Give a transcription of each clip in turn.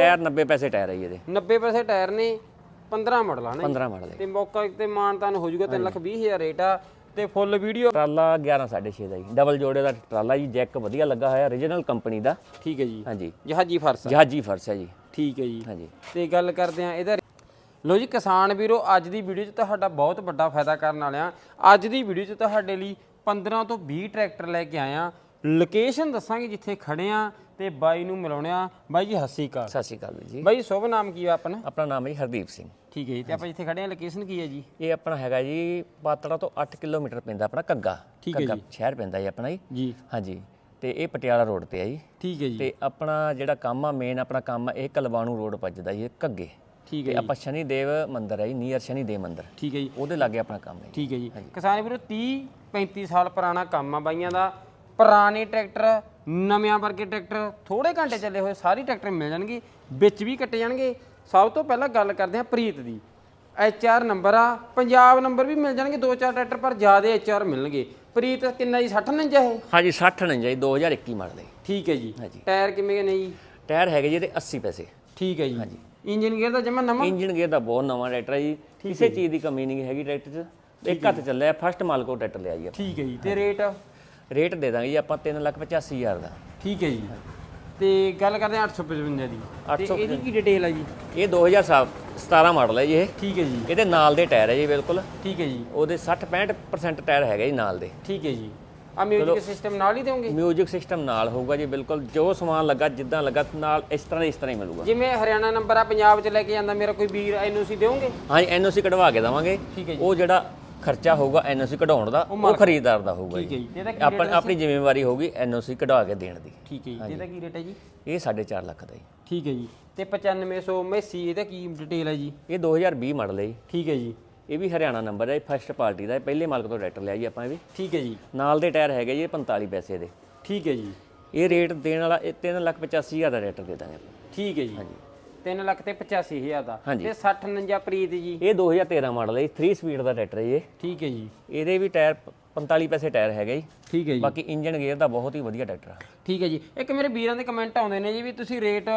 Tyre 90 ਪੈਸੇ tyre ਹੈ ਜੀ ਇਹਦੇ। 90 ਪੈਸੇ ਟਾਇਰ ਨੇ 15 ਮਾਡਲ ਹਨ 15 ਮਾਡਲ ਤੇ ਮੌਕਾ ਤੇ ਮਾਨਤਾਨ ਹੋ ਜਾਊਗਾ 3 ਲੱਖ 20 ਹਜ਼ਾਰ ਰੇਟ ਆ। ਤੇ ਫੁੱਲ ਵੀਡੀਓ ਟਰਾਲਾ 11 6.5 ਦਾ ਜੀ। ਡਬਲ ਜੋੜੇ ਦਾ ਟਰਾਲਾ ਜੀ ਜੈਕ ਵਧੀਆ ਲੱਗਾ ਹੋਇਆ origignal ਕੰਪਨੀ ਦਾ। ਠੀਕ ਹੈ ਜੀ। ਹਾਂਜੀ। ਜਹਾਜੀ ਫਰਸ ਆ। ਜਹਾਜੀ ਫਰਸ਼ ਹੈ ਜੀ। ਠੀਕ ਹੈ ਜੀ। ਹਾਂਜੀ। ਤੇ ਗੱਲ ਕਰਦੇ ਆ ਇਹਦਾ ਲੋ ਜੀ ਕਿਸਾਨ ਵੀਰੋ ਅੱਜ ਦੀ ਵੀਡੀਓ 'ਚ ਤੁਹਾਡਾ ਬਹੁਤ ਵੱਡਾ ਫਾਇਦਾ ਕਰਨ ਵਾਲੇ ਆ। ਅੱਜ ਦੀ ਵੀਡੀਓ 'ਚ ਤੁਹਾਡੇ ਲਈ 15 ਤੋਂ 20 ਟਰੈਕਟਰ ਲੈ ਕੇ ਆਏ ਆ। ਲੋਕੇਸ਼ਨ ਦੱਸਾਂਗੇ ਜਿੱਥੇ ਖੜੇ ਆ। ਤੇ ਬਾਈ ਨੂੰ ਮਿਲਾਉਣੇ ਆ। ਬਾਈ ਜੀ ਹੱਸੀ ਕਾ ਸਤਿ ਸ਼੍ਰੀ ਅਕਾਲ ਵੀਰ ਜੀ। ਬਾਈ ਸ਼ੁਭ ਨਾਮ ਕੀ ਆ ਆਪਣਾ? ਆਪਣਾ ਨਾਮ ਹੈ ਜੀ ਹਰਦੀਪ ਸਿੰਘ। ਠੀਕ ਹੈ ਜੀ ਤੇ ਆਪਾਂ ਜਿੱਥੇ ਖੜੇ ਆ ਲੋਕੇਸ਼ਨ ਕੀ ਹੈ ਜੀ? ਇਹ ਆਪਣਾ ਹੈਗਾ ਜੀ ਪਾਤੜਾ ਤੋਂ 8 ਕਿਲੋਮੀਟਰ ਪੈਂਦਾ ਆਪਣਾ ਕੱਗਾ ਠੀਕ ਹੈ ਕੱਗਾ ਸ਼ਹਿਰ ਪੈਂਦਾ ਜੀ ਆਪਣਾ ਜੀ। ਜੀ। ਹਾਂਜੀ ਤੇ ਇਹ ਪਟਿਆਲਾ ਰੋਡ ਤੇ ਆ ਜੀ। ਠੀਕ ਹੈ ਜੀ। ਤੇ ਆਪਣਾ ਜਿਹੜਾ ਕੰਮ ਆ ਮੇਨ ਆਪਣਾ ਕੰਮ ਆ ਇਹ ਕਲਵਾਣੂ ਰੋਡ ਵੱਜਦਾ ਜੀ ਇਹ ਕੱਗੇ ਠੀਕ ਤੇ ਹੈ ਆਪਾਂ ਸ਼ਨੀ ਦੇਵ ਮੰਦਿਰ ਹੈ ਜੀ ਨੀਅਰ ਸ਼ਨੀ ਦੇਵ ਮੰਦਿਰ। ਠੀਕ ਹੈ ਜੀ। ਉਹਦੇ ਲਾਗੇ ਆਪਣਾ ਕੰਮ ਹੈ ਜੀ। ਠੀਕ ਹੈ ਜੀ। ਕਿਸਾਨ ਵੀਰੋ 30 35 ਸਾਲ ਪੁਰਾਣਾ ਕੰਮ ਆ ਬਾਈਆਂ ਦਾ। ਪੁਰਾਣੇ ਟਰੈਕਟਰ ਨਵਿਆਂ ਵਰਗੇ ਟਰੈਕਟਰ ਥੋੜੇ ਘੰਟੇ ਚੱਲੇ ਹੋਏ ਸਾਰੇ ਟਰੈਕਟਰ ਮਿਲ ਜਾਣਗੇ ਵਿੱਚ ਵੀ ਕੱਟੇ ਜਾਣਗੇ। ਸਭ ਤੋਂ ਪਹਿਲਾਂ ਗੱਲ ਕਰਦੇ ਹਾਂ ਪ੍ਰੀਤ ਦੀ। ਐਚ ਆਰ ਨੰਬਰ ਆ ਪੰਜਾਬ ਨੰਬਰ ਵੀ ਮਿਲ ਜਾਣਗੇ ਦੋ ਚਾਰ ਟਰੈਕਟਰ ਪਰ ਜ਼ਿਆਦਾ ਐਚ ਆਰ ਮਿਲਣਗੇ। ਪ੍ਰੀਤ ਕਿੰਨਾ ਜੀ? 60 ਨੰਜਾ ਇਹ? ਹਾਂਜੀ 60 ਨਹੀਂ ਜੀ 2021 ਮਾਡਲ ਹੈ। ਠੀਕ ਹੈ ਜੀ। ਹਾਂਜੀ। ਟਾਇਰ ਕਿਵੇਂ ਨੇ ਜੀ? ਟਾਇਰ ਹੈਗੇ ਜੀ ਇਹਦੇ 80 ਪੈਸੇ। ਠੀਕ ਹੈ ਜੀ। ਇੰਜਨ ਗੇਅਰ ਦਾ ਜਮਾ ਨਵਾਂ? ਇੰਜਨ ਗੇਅਰ ਦਾ ਬਹੁਤ ਨਵਾਂ ਟਰੈਕਟਰ ਹੈ ਜੀ। ਕਿਸੇ ਚੀਜ਼ ਦੀ ਕਮੀ ਨਹੀਂ ਹੈਗੀ ਟਰੈਕਟਰ 'ਚ। ਇੱਕ ਹੱਥ ਚੱਲਿਆ ਫਸਟ ਮਾਲ ਕੋ ਟਰੈਕਟਰ ਲਿਆ ਜੀ ਆਪਾਂ। ਠੀਕ ਹੈ ਜੀ। ਤੇ ਰੇਟ? ਰੇਟ ਦੇ ਦਾਂਗੇ ਜੀ ਆਪਾਂ 385000 ਦਾ। ਠੀਕ ਹੈ ਜੀ। ਤੇ ਗੱਲ ਕਰਦੇ ਹਾਂ 855 ਦੀ। ਤੇ 855 ਇਹਦੀ ਕੀ ਡਿਟੇਲ ਹੈ ਜੀ? ਇਹ 2017 ਮਾਡਲ ਹੈ ਜੀ ਇਹ। ਠੀਕ ਹੈ ਜੀ। ਇਹਦੇ ਨਾਲ ਦੇ ਟਾਇਰ ਹੈ ਜੀ ਬਿਲਕੁਲ। ਠੀਕ ਹੈ ਜੀ। ਉਹਦੇ 60 65% ਟਾਇਰ ਹੈਗਾ ਜੀ ਨਾਲ ਦੇ। ਠੀਕ ਹੈ ਜੀ। ਆ ਮਿਊਜ਼ਿਕ ਸਿਸਟਮ ਨਾਲ ਹੀ ਦੇਵੋਗੇ? ਮਿਊਜ਼ਿਕ ਸਿਸਟਮ ਨਾਲ ਹੋਊਗਾ ਜੀ ਬਿਲਕੁਲ। ਜੋ ਸਮਾਨ ਲੱਗਾ ਜਿੱਦਾਂ ਲੱਗਾ ਨਾਲ ਇਸ ਤਰ੍ਹਾਂ ਇਸ ਤਰ੍ਹਾਂ ਹੀ ਮਿਲੂਗਾ। ਜਿਵੇਂ ਹਰਿਆਣਾ ਨੰਬਰ ਆ ਪੰਜਾਬ ਚ ਲੈ ਕੇ ਜਾਂਦਾ ਮੇਰਾ ਕੋਈ ਵੀਰ ਐਨਓਸੀ ਦੇਵੋਗੇ? ਹਾਂਜੀ ਐਨਓਸੀ ਕਢਵਾ ਕੇ ਦਵਾਂਗੇ। ਠੀਕ ਹੈ ਜੀ। ਉਹ ਜਿਹੜਾ ਖਰਚਾ ਹੋਊਗਾ ਐਨਓਸੀ ਕਢਾਉਣ ਦਾ ਉਹ ਖਰੀਦਦਾਰ ਦਾ ਹੋਊਗਾ ਜੀ। ਕੀ ਆਪਣ ਆਪਣੀ ਜ਼ਿੰਮੇਵਾਰੀ ਹੋਊਗੀ ਐਨਓਸੀ ਕਢਵਾ ਕੇ ਦੇਣ ਦੀ। ਠੀਕ ਹੈ ਜੀ। ਇਹਦਾ ਕੀ ਰੇਟ ਹੈ ਜੀ? ਇਹ 4.5 ਲੱਖ ਦਾ ਜੀ। ਠੀਕ ਹੈ ਜੀ। ਤੇ 9500 ਮੈਸੀ ਇਹਦਾ ਕੀ ਡਿਟੇਲ ਹੈ ਜੀ? ਇਹ 2020 ਮਾਡਲ ਹੈ ਜੀ। ਠੀਕ ਹੈ ਜੀ। ਇਹ ਵੀ ਹਰਿਆਣਾ ਨੰਬਰ ਹੈ ਫਸਟ ਪਾਰਟੀ ਦਾ ਪਹਿਲੇ ਮਾਲਕ ਤੋਂ ਟਰੈਕਟਰ ਲਿਆ ਜੀ ਆਪਾਂ ਇਹ ਵੀ। ਠੀਕ ਹੈ ਜੀ। ਨਾਲ ਦੇ ਟਾਇਰ ਹੈਗੇ ਜੀ ਇਹ 45 ਪੈਸੇ ਦੇ। ਠੀਕ ਹੈ ਜੀ। ਇਹ ਰੇਟ ਦੇਣ ਵਾਲਾ ਇਹ 385000 ਦਾ ਟਰੈਕਟਰ ਦੇ ਦਾਂਗੇ ਆਪਾਂ। ਠੀਕ ਹੈ ਜੀ। 3 ਲੱਖ ਤੇ 85000 ਦਾ। ਤੇ 60 49 ਪ੍ਰੀਤ ਜੀ। ਇਹ 2013 ਮਾਡਲ ਹੈ 3 ਸਪੀਡ ਦਾ ਟਰੈਕਟਰ ਹੈ ਜੀ ਇਹ। ਠੀਕ ਹੈ ਜੀ। ਇਹਦੇ ਵੀ ਟਾਇਰ 45 ਪੈਸੇ ਟਾਇਰ ਹੈਗੇ ਜੀ। ਠੀਕ ਹੈ ਜੀ। ਬਾਕੀ ਇੰਜਨ ਗੇਅਰ ਦਾ ਬਹੁਤ ਹੀ ਵਧੀਆ ਟਰੈਕਟਰ ਆ। ਠੀਕ ਹੈ ਜੀ। ਇੱਕ ਮੇਰੇ ਵੀਰਾਂ ਦੇ ਕਮੈਂਟ ਆਉਂਦੇ ਨੇ ਜੀ ਵੀ ਤੁਸੀਂ ਰੇਟ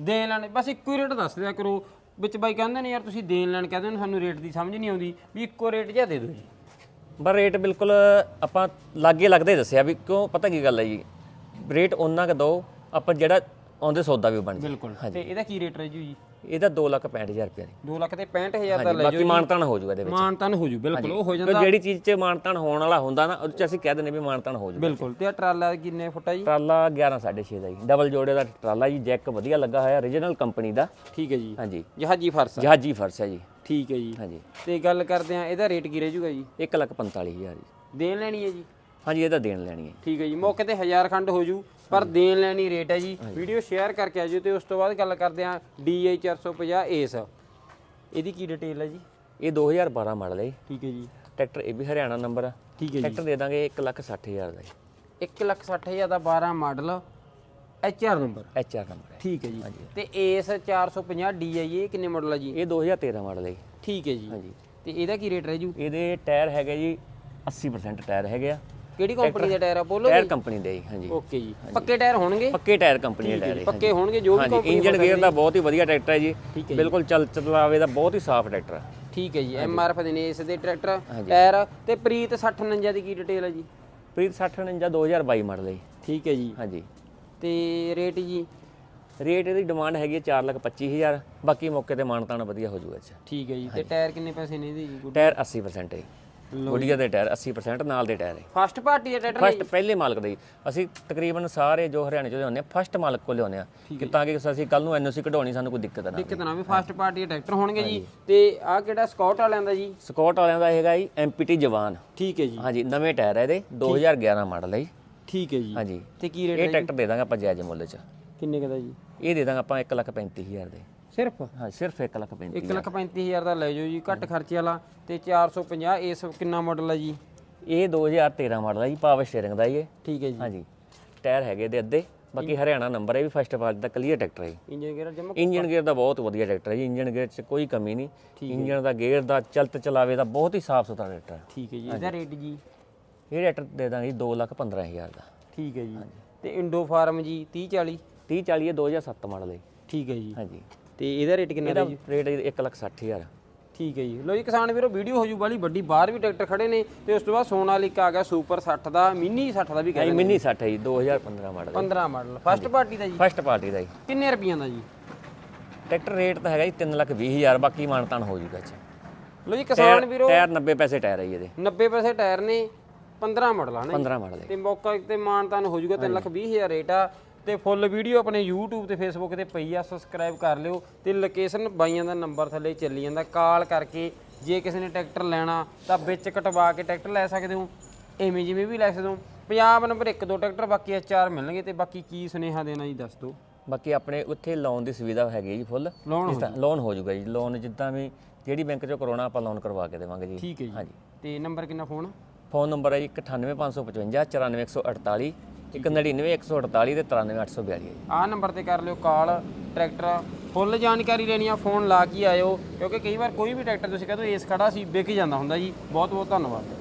ਦੇਣ ਲੈਣ ਬਸ ਇੱਕੋ ਹੀ ਰੇਟ ਦੱਸ ਦਿਆ ਕਰੋ। ਵਿੱਚ ਬਾਈ ਕਹਿੰਦੇ ਨੇ ਯਾਰ ਤੁਸੀਂ ਦੇਣ ਲੈਣ ਕਹਿੰਦੇ ਨੇ ਸਾਨੂੰ ਰੇਟ ਦੀ ਸਮਝ ਨਹੀਂ ਆਉਂਦੀ। ਵੀ ਇੱਕੋ ਰੇਟ ਜਿਹਾ ਦੇ ਦਿਓ ਜੀ। ਪਰ ਰੇਟ ਬਿਲਕੁਲ ਆਪਾਂ ਲਾਗੇ ਲੱਗਦੇ ਦੱਸਿਆ ਵੀ ਕਿਉਂ ਪਤਾ ਕੀ ਗੱਲ ਹੈ ਜੀ? ਰੇਟ ਉਹਨਾਂ ਕ ਦੋ ਆਪਾਂ ਜਿਹੜਾ ਆਉਂਦੇ ਸੌਦਾ ਵੀ ਬਣ ਜਾਏ। ਬਿਲਕੁਲ। ਤੇ ਇਹਦਾ ਕੀ ਰੇਟ ਰਹਿ ਜੂ ਜੀ? ਇਹਦਾ 265000 ਰੁਪਏ ਦੀ 2 ਲੱਖ ਤੇ 65000 ਦਾ ਲੈ ਬਾਕੀ ਮਾਨਤਾਨ ਹੋ ਜਾਊਗਾ ਇਹਦੇ ਵਿੱਚ। ਮਾਨਤਨ ਹੋ ਜੂ ਬਿਲਕੁਲ ਉਹ ਹੋ ਜਾਂਦਾ। ਜਿਹੜੀ ਚੀਜ਼ 'ਚ ਮਾਨਤਾਨ ਹੋਣ ਵਾਲਾ ਹੁੰਦਾ ਨਾ ਉਹਦੇ 'ਚ ਅਸੀਂ ਕਹਿ ਦਿੰਦੇ ਵੀ ਮਾਨਤਾਨ ਹੋ ਜਾਊਗਾ ਬਿਲਕੁਲ ਤੇ ਆ ਟਰਾਲਾ ਕਿੰਨੇ ਫੁੱਟ ਜੀ? ਟਰਾਲਾ 11 6.5 ਦਾ ਜੀ। ਡਬਲ ਜੋੜੇ ਦਾ ਟਰਾਲਾ ਜੀ ਜੈਕ ਵਧੀਆ ਲੱਗਾ ਹੋਇਆ origignal ਕੰਪਨੀ ਦਾ। ਠੀਕ ਹੈ ਜੀ। ਹਾਂਜੀ। ਜਹਾਜੀ ਫਰਸ ਆ। ਜਹਾਜੀ ਫਰਸ਼ ਹੈ ਜੀ। ਠੀਕ ਹੈ ਜੀ। ਹਾਂਜੀ। ਤੇ ਗੱਲ ਕਰਦੇ ਆ ਇਹਦਾ ਰੇਟ ਕੀ ਰਹਿ ਜੂਗਾ ਜੀ? 145000 ਜੀ। ਦੇਣ ਲੈਣੀ ਹੈ ਜੀ? ਹਾਂਜੀ ਇਹਦਾ ਦੇਣ ਲੈਣੀ ਹੈ। ਠੀਕ ਹੈ ਜੀ ਮੌਕੇ ਤੇ 1000 ਖੰਡ ਹੋ ਜੂ ਪਰ ਦੇਣ ਲੈਣੀ ਰੇਟ ਹੈ ਜੀ। ਵੀਡੀਓ ਸ਼ੇਅਰ ਕਰਕੇ ਆਜੋ ਤੇ ਉਸ ਤੋਂ ਬਾਅਦ ਗੱਲ ਕਰਦੇ ਆ DI 450 ਏਸ। ਇਹਦੀ ਕੀ ਡਿਟੇਲ ਹੈ ਜੀ? ਇਹ 2012 ਮਾਡਲ ਹੈ ਠੀਕ ਹੈ ਜੀ। ਟਰੈਕਟਰ ਇਹ ਵੀ ਹਰਿਆਣਾ ਨੰਬਰ ਆ। ਠੀਕ ਹੈ ਜੀ। ਟਰੈਕਟਰ ਦੇ ਦਾਂਗੇ 160000 ਦਾ ਜੀ। 160000 ਦਾ 12 model HR number. H R number ਹੈ। ਠੀਕ ਹੈ ਜੀ। ਤੇ ਏਸ 450 DI ਇਹ ਕਿੰਨੇ ਮਾਡਲ ਹੈ ਜੀ? ਇਹ 2013 ਮਾਡਲ ਹੈ ਠੀਕ ਹੈ ਜੀ। ਹਾਂਜੀ। ਤੇ ਇਹਦਾ ਕੀ ਰੇਟ ਰਹਿ ਜੂ? ਇਹਦੇ ਟਾਇਰ ਹੈਗੇ ਜੀ 80% ਟਾਇਰ ਹੈਗੇ ਆ। ਕਿਹੜੀ ਕੰਪਨੀ ਦਾ ਟਾਇਰ ਆ ਬੋਲੋ ਟਾਇਰ ਕੰਪਨੀ ਦੇ ਜੀ ਹਾਂਜੀ। ਓਕੇ ਜੀ। ਪੱਕੇ ਟਾਇਰ ਹੋਣਗੇ? ਪੱਕੇ ਟਾਇਰ ਕੰਪਨੀ ਦੇ ਟਾਇਰ ਪੱਕੇ ਹੋਣਗੇ ਜੋ ਵੀ ਕੰਪਨੀ ਇੰਜਨ ਗੇਅਰ ਦਾ ਬਹੁਤ ਹੀ ਵਧੀਆ ਟਰੈਕਟਰ ਹੈ ਜੀ। ਬਿਲਕੁਲ ਚੱਲ ਚਲਾਵੇ ਦਾ ਬਹੁਤ ਹੀ ਸਾਫ਼ ਟਰੈਕਟਰ ਹੈ। ਠੀਕ ਹੈ ਜੀ ਐਮਆਰਐਫ ਦੇ ਨੇ ਇਸ ਦੇ ਟਰੈਕਟਰ ਟਾਇਰ ਤੇ ਪ੍ਰੀਤ 6049 ਦੀ ਕੀ ਡਿਟੇਲ ਹੈ ਜੀ? ਪ੍ਰੀਤ 6049 2022 ਮਾਡਲ ਹੈ ਠੀਕ ਹੈ ਜੀ। ਹਾਂਜੀ। ਤੇ ਰੇਟ ਜੀ? ਰੇਟ ਇਹਦੀ ਡਿਮਾਂਡ ਹੈਗੀ ਹੈ 425000 ਬਾਕੀ ਮੌਕੇ ਤੇ ਮਾਨਤਾਨ ਵਧੀਆ ਹੋ ਜਾਊਗਾ ਇਹ 'ਚ ਠੀਕ ਹੈ ਜੀ ਤੇ ਟਾਇਰ ਕਿੰਨੇ ਪੈਸੇ ਨੇ ਇਹਦੇ ਜੀ? ਟਾਇਰ 80% ਹੈ ਗੁੱਡੀਆ ਦੇ ਟਾਇਰ 80% ਨਾਲ ਦੇ ਟਾਇਰ ਹੈ ਫਸਟ ਪਾਰਟੀ ਦਾ ਟਰੈਕਟਰ ਫਸਟ ਪਹਿਲੇ ਮਾਲਕ ਦੇ। ਹੀ। ਅਸੀਂ ਤਕਰੀਬਨ ਸਾਰੇ ਜੋ ਹਰਿਆਣੇ ਚ ਲਿਆਉਂਦੇ ਆ ਫਸਟ ਮਾਲਕ ਕੋਲ ਲਿਆਉਂਦੇ ਆ। ਕਿ ਤਾਂ ਕਿ ਅਸੀਂ ਕੱਲ ਨੂੰ ਐਨਓਸੀ ਕਢਾਉਣੀ ਸਾਨੂੰ ਕੋਈ ਦਿੱਕਤ ਨਾ ਆਵੇ ਦਿੱਕਤ ਨਾ ਵੀ ਫਸਟ ਪਾਰਟੀ ਦੇ ਟਰੈਕਟਰ ਹੋਣਗੇ ਜੀ। ਤੇ ਆਹ ਕਿਹੜਾ ਸਕਾਟ ਵਾਲਿਆਂ ਦਾ ਜੀ? ਸਕਾਟ ਵਾਲਿਆਂ ਦਾ ਹੈਗਾ ਜੀ ਐਮਪੀਟੀ ਜਵਾਨ। ਠੀਕ ਹੈ ਜੀ। ਹਾਂਜੀ ਨਵੇਂ ਟਾਇਰ ਹੈ ਇਹਦੇ 2011 ਮਾਡਲ ਹੈ ਜੀ। ਠੀਕ ਹੈ ਜੀ। ਹਾਂਜੀ। ਤੇ ਕੀ ਰੇਟ ਇਹ ਟਰੈਕਟਰ ਦੇ ਦਾਂਗੇ ਆਪਾਂ ਜਾਇਜ਼ ਮੁੱਲ ਚ। ਕਿੰਨੇ ਕਦਾ ਜੀ? ਇਹ ਦੇ ਦਾਂਗੇ ਆਪਾਂ 135000 ਦੇ। ਸਿਰਫ? ਹਾਂ ਸਿਰਫ 135000 135000 ਦਾ ਲੈ ਜਾਓ ਜੀ ਘੱਟ ਖਰਚੇ ਵਾਲਾ ਤੇ 450 ਇਸ ਕਿੰਨਾ ਮਾਡਲ ਹੈ ਜੀ? ਇਹ 2013 ਮਾਡਲ ਹੈ ਜੀ ਪਾਵਰ ਸਟੀਅਰਿੰਗ ਦਾ ਇਹ। ਠੀਕ ਹੈ ਜੀ। ਹਾਂਜੀ। ਟਾਇਰ ਹੈਗੇ ਇਹਦੇ ਅੱਧੇ ਬਾਕੀ ਹਰਿਆਣਾ ਨੰਬਰ ਹੈ ਵੀ ਫਸਟ ਪਾਰਟ ਦਾ ਕਲੀਅਰ ਟਰੈਕਟਰ ਹੈ। ਇੰਜਨ ਗੇਅਰ ਜਮਾ ਇੰਜਨ ਗੇਅਰ ਦਾ ਬਹੁਤ ਵਧੀਆ ਟਰੈਕਟਰ ਹੈ ਜੀ ਇੰਜਨ ਗੇਅਰ 'ਚ ਕੋਈ ਕਮੀ ਨਹੀਂ। ਇੰਜਨ ਦਾ ਗੇਅਰ ਦਾ ਚਲਤ ਚਲਾਵੇ ਦਾ ਬਹੁਤ ਹੀ ਸਾਫ਼ ਸੁਥਰਾ ਟਰੈਕਟਰ ਹੈ ਠੀਕ ਹੈ ਜੀ ਇਹਦਾ ਰੇਟ ਜੀ? ਇਹ ਟਰੈਕਟਰ ਦੇ ਦਾਂਗੇ 215000 ਦਾ ਠੀਕ ਹੈ ਜੀ। ਤੇ ਇੰਡੋ ਫਾਰਮ ਜੀ 30 40 30 40 ਇਹ 2007 ਮਾਡਲ ਹੈ ਠੀਕ ਹੈ ਜੀ। ਹਾਂਜੀ। ਤੇ ਇਹਦਾ ਰੇਟ ਕਿੰਨਾ ਦਾ ਇਹਦਾ ਜੀ ਰੇਟ 1 ਲੱਖ 60 ਹਜ਼ਾਰ। ਠੀਕ ਹੈ ਜੀ। ਲੋ ਜੀ ਕਿਸਾਨ ਵੀਰੋ ਵੀਡੀਓ ਹੋ ਜੂ ਬਾਲੀ ਵੱਡੀ ਬਾਹਰ ਵੀ ਟਰੈਕਟਰ ਖੜੇ ਨੇ ਤੇ ਉਸ ਤੋਂ ਬਾਅਦ ਸੋਨਾਲੀਕਾ ਆ ਗਿਆ ਸੁਪਰ 60 ਦਾ ਮਿੰਨੀ 60 ਦਾ ਵੀ ਕਹਿੰਦੇ ਮਿੰਨੀ 60 ਹੈ ਜੀ 2015 ਮਾਡਲ 15 ਮਾਡਲ ਫਸਟ ਪਾਰਟੀ ਦਾ ਜੀ? ਫਸਟ ਪਾਰਟੀ ਦਾ ਜੀ। ਕਿੰਨੇ ਰੁਪਈਆਂ ਦਾ ਜੀ? ਟਰੈਕਟਰ ਰੇਟ ਤਾਂ ਹੈਗਾ ਜੀ 3 ਲੱਖ 20 ਹਜ਼ਾਰ ਬਾਕੀ ਮਾਨਤਾਨ ਹੋ ਜੂਗਾ ਜੀ ਲੋ ਜੀ ਕਿਸਾਨ ਵੀਰੋ। ਟਾਇਰ 90 ਪੈਸੇ ਟਾਇਰ ਹੈ ਜੀ ਇਹਦੇ। 90 ਪੈਸੇ ਟਾਇਰ ਨੇ 15 ਮਾਡਲ ਆ ਨਾ ਜੀ। 15 ਮਾਡਲ ਤੇ ਮੌਕਾ ਤੇ ਮਾਨਤਾਨ ਹੋ ਜੂਗਾ 3 ਲੱਖ 20 ਹਜ਼ਾਰ ਰੇਟ ਆ। ਤੇ ਫੁੱਲ ਵੀਡੀਓ ਆਪਣੇ YouTube ਤੇ Facebook ਤੇ ਪਈ ਆ ਸਬਸਕ੍ਰਾਈਬ ਕਰ ਲਿਓ ਤੇ ਲੋਕੇਸ਼ਨ ਬਾਈਆਂ ਦਾ ਨੰਬਰ ਥੱਲੇ ਚੱਲੀ ਜਾਂਦਾ। ਕਾਲ ਕਰਕੇ ਜੇ ਕਿਸੇ ਨੇ ਟਰੈਕਟਰ ਲੈਣਾ ਤਾਂ ਵਿੱਚ ਕਟਵਾ ਕੇ ਟਰੈਕਟਰ ਲੈ ਸਕਦੇ ਹੋ। ਐਵੇਂ ਜਿਵੇਂ ਵੀ ਲੈ ਸਕਦੇ ਹੋ। ਪੰਜਾਬ ਨੰਬਰ 1 ਦੋ ਟਰੈਕਟਰ ਬਾਕੀ ਇਹ ਚਾਰ ਮਿਲਣਗੇ ਤੇ ਬਾਕੀ ਕੀ ਸੁਨੇਹਾ ਦੇਣਾ ਜੀ ਦੱਸ ਦਿਓ। ਬਾਕੀ ਆਪਣੇ ਉੱਥੇ ਲੋਨ ਦੀ ਸੁਵਿਧਾ ਹੈਗੀ ਜੀ ਫੁੱਲ। ਤਰ੍ਹਾਂ ਲੋਨ ਹੋ ਜੂਗਾ ਜੀ। ਲੋਨ ਜਿੱਦਾਂ ਵੀ ਜਿਹੜੀ ਬੈਂਕ ਚੋਂ ਕਰਾਉਣਾ ਆਪਾਂ ਲੋਨ ਕਰਵਾ ਕੇ ਦੇਵਾਂਗੇ ਜੀ। ਠੀਕ ਹੈ ਜੀ। ਹਾਂਜੀ। ਤੇ ਨੰਬਰ ਕਿੰਨਾ ਫੋਨ ਫੋਨ ਨੰਬਰ ਹੈ ਜੀ 98555 94148 199148 ਤੇ 93842 ਹੈ ਜੀ ਆਹ ਨੰਬਰ ਤੇ ਕਰ ਲਿਓ ਕਾਲ, ਟਰੈਕਟਰ, ਫੁੱਲ ਜਾਣਕਾਰੀ ਲੈਣੀ ਆ, ਫੋਨ ਲਾ ਕੇ ਆਇਓ, ਕਿਉਂਕਿ ਕਈ ਵਾਰ ਕੋਈ ਵੀ ਟਰੈਕਟਰ ਤੁਸੀਂ ਕਹਿੰਦੇ ਇਸ ਖੜਾ ਸੀ, ਵਿਕ ਜਾਂਦਾ ਹੁੰਦਾ ਜੀ। ਬਹੁਤ ਬਹੁਤ ਧੰਨਵਾਦ।